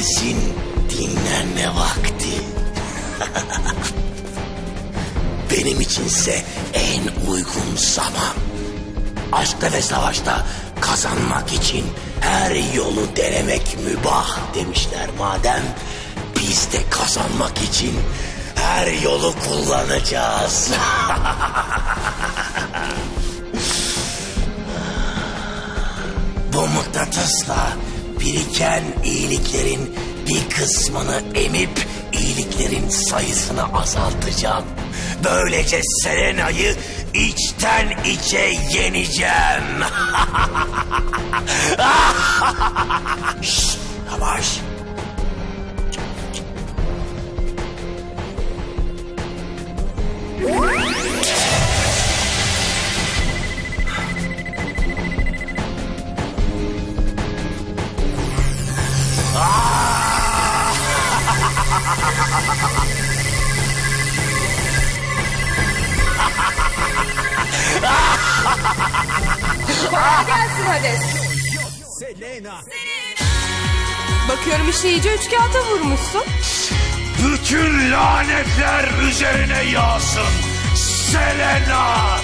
herkesin dinlenme vakti. Benim içinse en uygun zaman. Aşkta ve savaşta kazanmak için her yolu denemek mübah demişler madem. Biz de kazanmak için her yolu kullanacağız. Bu mıknatısla biriken iyiliklerin bir kısmını emip iyiliklerin sayısını azaltacağım. Böylece Selena'yı içten içe yeneceğim. Şşt, yavaş. Hades. Bakıyorum işte iyice üç kağıta vurmuşsun. Bütün lanetler üzerine yağsın. Selena!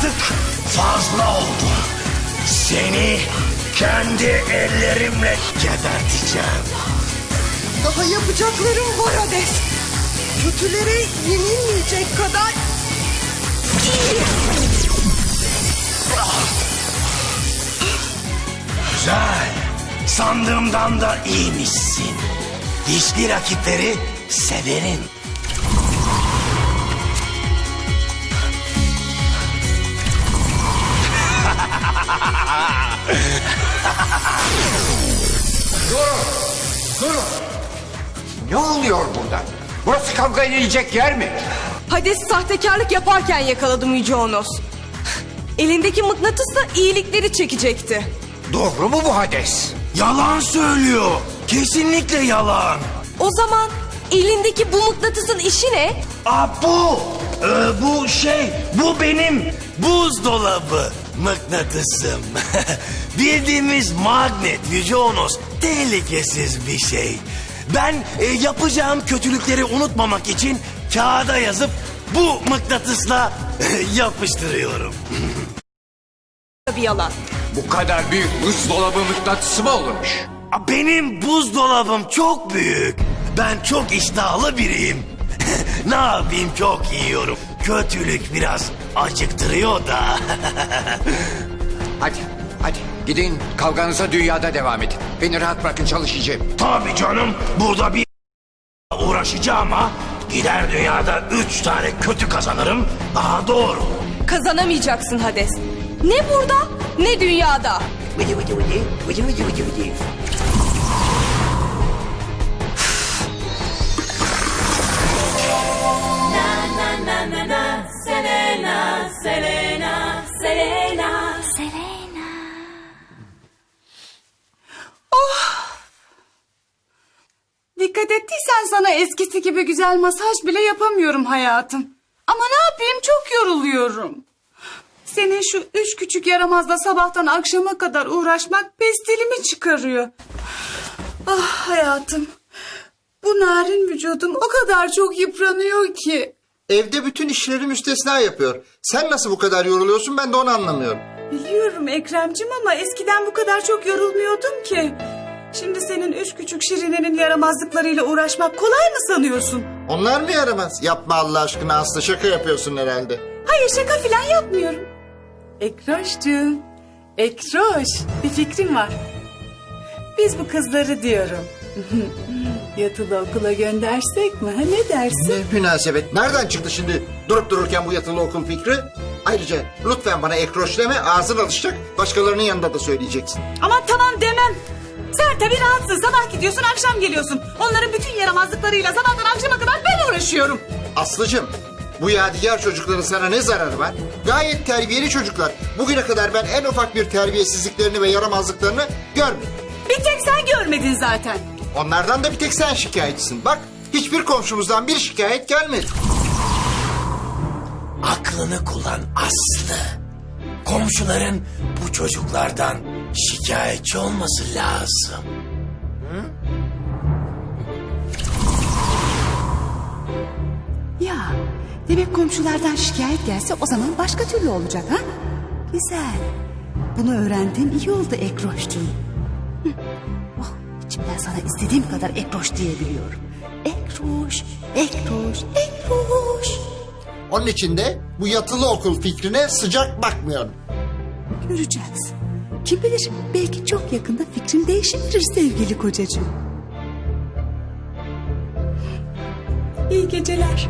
Artık fazla oldun. Seni kendi ellerimle geberteceğim. Daha yapacaklarım var Hades. Kötülere yenilmeyecek kadar iyi. Güzel. Sandığımdan da iyiymişsin. Dişli rakipleri severim. Ne oluyor burada? Burası kavga edilecek yer mi? Hades sahtekarlık yaparken yakaladım Yüce Onos. Elindeki mıknatısla iyilikleri çekecekti. Doğru mu bu Hades? Yalan söylüyor. Kesinlikle yalan. O zaman elindeki bu mıknatısın işi ne? Aa bu, e, bu şey, bu benim buzdolabı mıknatısım. Bildiğimiz magnet Yüce Onos tehlikesiz bir şey. Ben e, yapacağım kötülükleri unutmamak için kağıda yazıp bu mıknatısla yapıştırıyorum. Bir yalan. Bu kadar büyük buzdolabı mıknatısı mı olurmuş? Benim buzdolabım çok büyük. Ben çok iştahlı biriyim. ne yapayım çok yiyorum. Kötülük biraz acıktırıyor da. Hadi, hadi gidin kavganıza dünyada devam edin. Beni rahat bırakın çalışacağım. Tabii canım burada bir uğraşacağım ama gider dünyada üç tane kötü kazanırım. Daha doğru. Kazanamayacaksın Hades. Ne burada ne dünyada. Vıcı vıcı vıcı, vıcı vıcı vıcı vıcı. Selena, Selena, Dikkat ettiysen sana eskisi gibi güzel masaj bile yapamıyorum hayatım. Ama ne yapayım çok yoruluyorum. Senin şu üç küçük yaramazla sabahtan akşama kadar uğraşmak pestilimi çıkarıyor. Ah hayatım. Bu narin vücudum o kadar çok yıpranıyor ki. Evde bütün işleri müstesna yapıyor. Sen nasıl bu kadar yoruluyorsun ben de onu anlamıyorum. Biliyorum Ekremcim ama eskiden bu kadar çok yorulmuyordum ki. Şimdi senin üç küçük şirinenin yaramazlıklarıyla uğraşmak kolay mı sanıyorsun? Onlar mı yaramaz? Yapma Allah aşkına Aslı şaka yapıyorsun herhalde. Hayır şaka falan yapmıyorum. Ekroşcuğum. Ekroş bir fikrim var. Biz bu kızları diyorum. Yatılı okula göndersek mi? Ha, ne dersin? Ne münasebet. Nereden çıktı şimdi durup dururken bu yatılı okul fikri? Ayrıca lütfen bana ekroş deme ağzın alışacak. Başkalarının yanında da söyleyeceksin. Aman tamam demem. Sen tabii rahatsın. Sabah gidiyorsun akşam geliyorsun. Onların bütün yaramazlıklarıyla sabahtan akşama kadar ben uğraşıyorum. Aslıcığım bu yadigar çocukların sana ne zararı var? Gayet terbiyeli çocuklar. Bugüne kadar ben en ufak bir terbiyesizliklerini ve yaramazlıklarını görmedim. Bir tek sen görmedin zaten. Onlardan da bir tek sen şikayetçisin. Bak hiçbir komşumuzdan bir şikayet gelmedi. Aklını kullan Aslı. Komşuların bu çocuklardan şikayetçi olması lazım. Ya demek komşulardan şikayet gelse o zaman başka türlü olacak ha? Güzel. Bunu öğrendiğim iyi oldu Ekroş'cum. Hı. Oh, içimden sana istediğim kadar Ekroş diyebiliyorum. Ekroş, Ekroş, Ekroş. Onun için de bu yatılı okul fikrine sıcak bakmıyorum. Göreceğiz. Kim bilir belki çok yakında fikrin değişebilir sevgili kocacığım. İyi geceler.